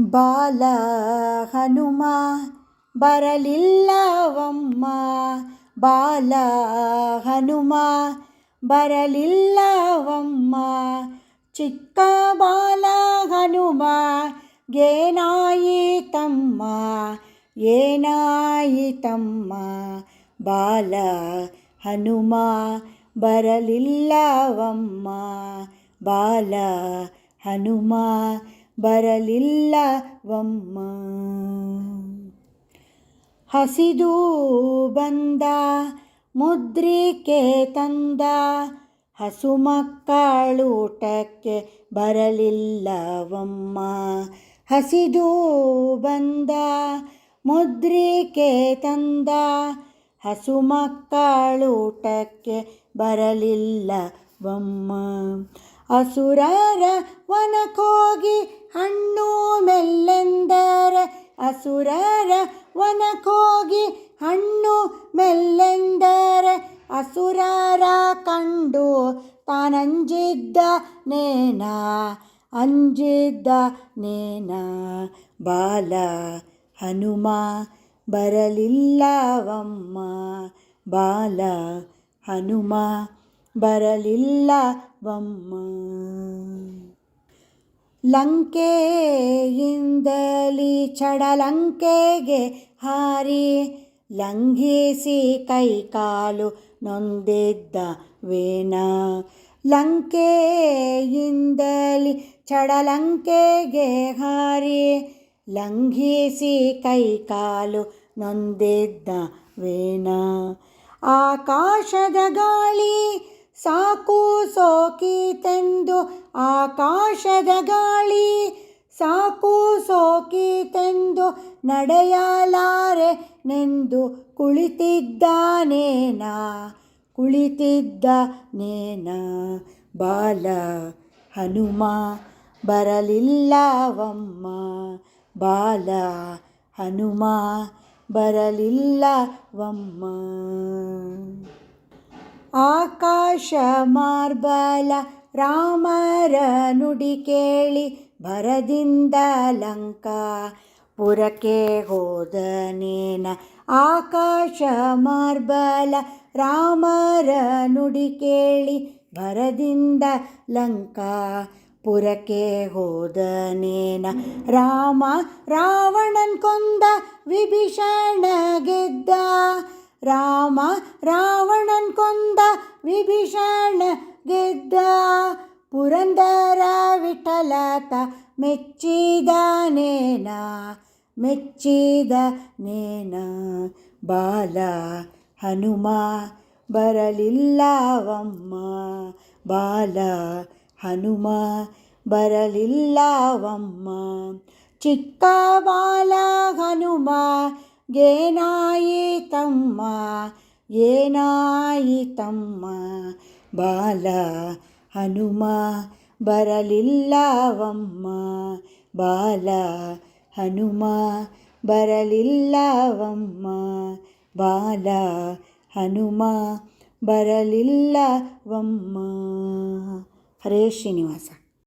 ಬಾಲ ಹನುಮ, ಬರಲಿಲ್ಲವಮ್ಮ. ಬಾಲ ಹನುಮ, ಬರಲಿಲ್ಲವಮ್ಮ. ಚಿಕ್ಕ ಬಾಲ ಹನುಮ, ಏನಾಯಿತಮ್ಮ ಏನಾಯಿತಮ್ಮ. ಬಾಲ ಹನುಮ, ಬರಲಿಲ್ಲವಮ್ಮ. ಬಾಲ ಹನುಮ ಬರಲಿಲ್ಲವಮ್ಮ. ಹಸಿದು ಬಂದ, ಮುದ್ರಿಕೆ ತಂದ, ಹಸು ಮಕ್ಕಳೂಟಕ್ಕೆ ಬರಲಿಲ್ಲವಮ್ಮ. ಹಸಿದು ಬಂದ, ಮುದ್ರಿಕೆ ತಂದ, ಹಸು ಮಕ್ಕಳೂಟಕ್ಕೆ ಬರಲಿಲ್ಲವಮ್ಮ. ಅಸುರರ ವನಕೋಗಿ ಹಣ್ಣು ಮೆಲ್ಲೆಂದರ ಅಸುರರ ಒನಕೋಗಿ ಹಣ್ಣು ಮೆಲ್ಲೆಂದರ ಅಸುರರ ಕಂಡು ತಾನಂಜಿದ್ದ ನೇನ, ಅಂಜಿದ್ದ ನೇನ. ಬಾಲ, ಹನುಮ, ಬರಲಿಲ್ಲವಮ್ಮ. ಬಾಲ, ಹನುಮ, ಬರಲಿಲ್ಲವಮ್ಮ. ಲಂಕೆಯಿಂದಲಿ ಚಡಲಂಕೆಗೆ ಹಾರಿ ಲಂಘಿಸಿ ಕೈಕಾಲು ನೊಂದಿದ್ದ ವೇನ ಲಂಕೆಯಿಂದಲಿ ಚಡಲಂಕೆಗೆ ಹಾರಿ ಲಂಘಿಸಿ ಕೈಕಾಲು ನೊಂದಿದ್ದ ವೇಣ. ಆಕಾಶದ ಗಾಳಿ ಸಾಕು ಸೋಕಿತೆಂದು ಆಕಾಶದ ಗಾಳಿ. ಸಾಕು ಸೋಕಿತೆಂದು ನಡೆಯಲಾರೆ ನೆಂದು ಕುಳಿತಿದ್ದಾನೇನ ಕುಳಿತಿದ್ದ ನೇನ. ಬಾಲ, ಹನುಮ, ಬರಲಿಲ್ಲವಮ್ಮ. ಬಾಲ, ಹನುಮ, ಬರಲಿಲ್ಲವಮ್ಮ. ಆಕಾಶ ಮಾರ್ಬಲ ರಾಮರ ನುಡಿ ಕೇಳಿ ಭರದಿಂದ ಲಂಕಾ ಪುರಕ್ಕೆ ಹೋದನೇನ ಆಕಾಶ ಮಾರ್ಬಲ ರಾಮರ ನುಡಿ ಕೇಳಿ ಭರದಿಂದ ಲಂಕಾ ಪುರಕ್ಕೆ ಹೋದನೇನ ರಾಮ ರಾವಣನ್ ಕೊಂದ ವಿಭೀಷಣ ಗೆದ್ದ. ರಾಮ ರಾವಣನ್ ಕೊಂದ ವಿಭೀಷಣ ಗೆದ್ದ ಪುರಂದರ ವಿಠಲತ ಮೆಚ್ಚಿದ ನೇನ ಮೆಚ್ಚಿದ ನೇನ. ಬಾಲ, ಹನುಮ, ಬರಲಿಲ್ಲವಮ್ಮ. ಬಾಲ, ಹನುಮ, ಬರಲಿಲ್ಲವಮ್ಮ. ಚಿಕ್ಕ ಬಾಲ, ಹನುಮ ಏನಾಯಿತಮ್ಮ ಏನಾಯಿತಮ್ಮ ಬಾಲ ಹನುಮ ಬರಲಿಲ್ಲವಮ್ಮ ಬಾಲ ಹನುಮ ಬರಲಿಲ್ಲವಮ್ಮ ಬಾಲ ಹನುಮ ಬರಲಿಲ್ಲವಮ್ಮ ಹರೇ ಶ್ರೀನಿವಾಸ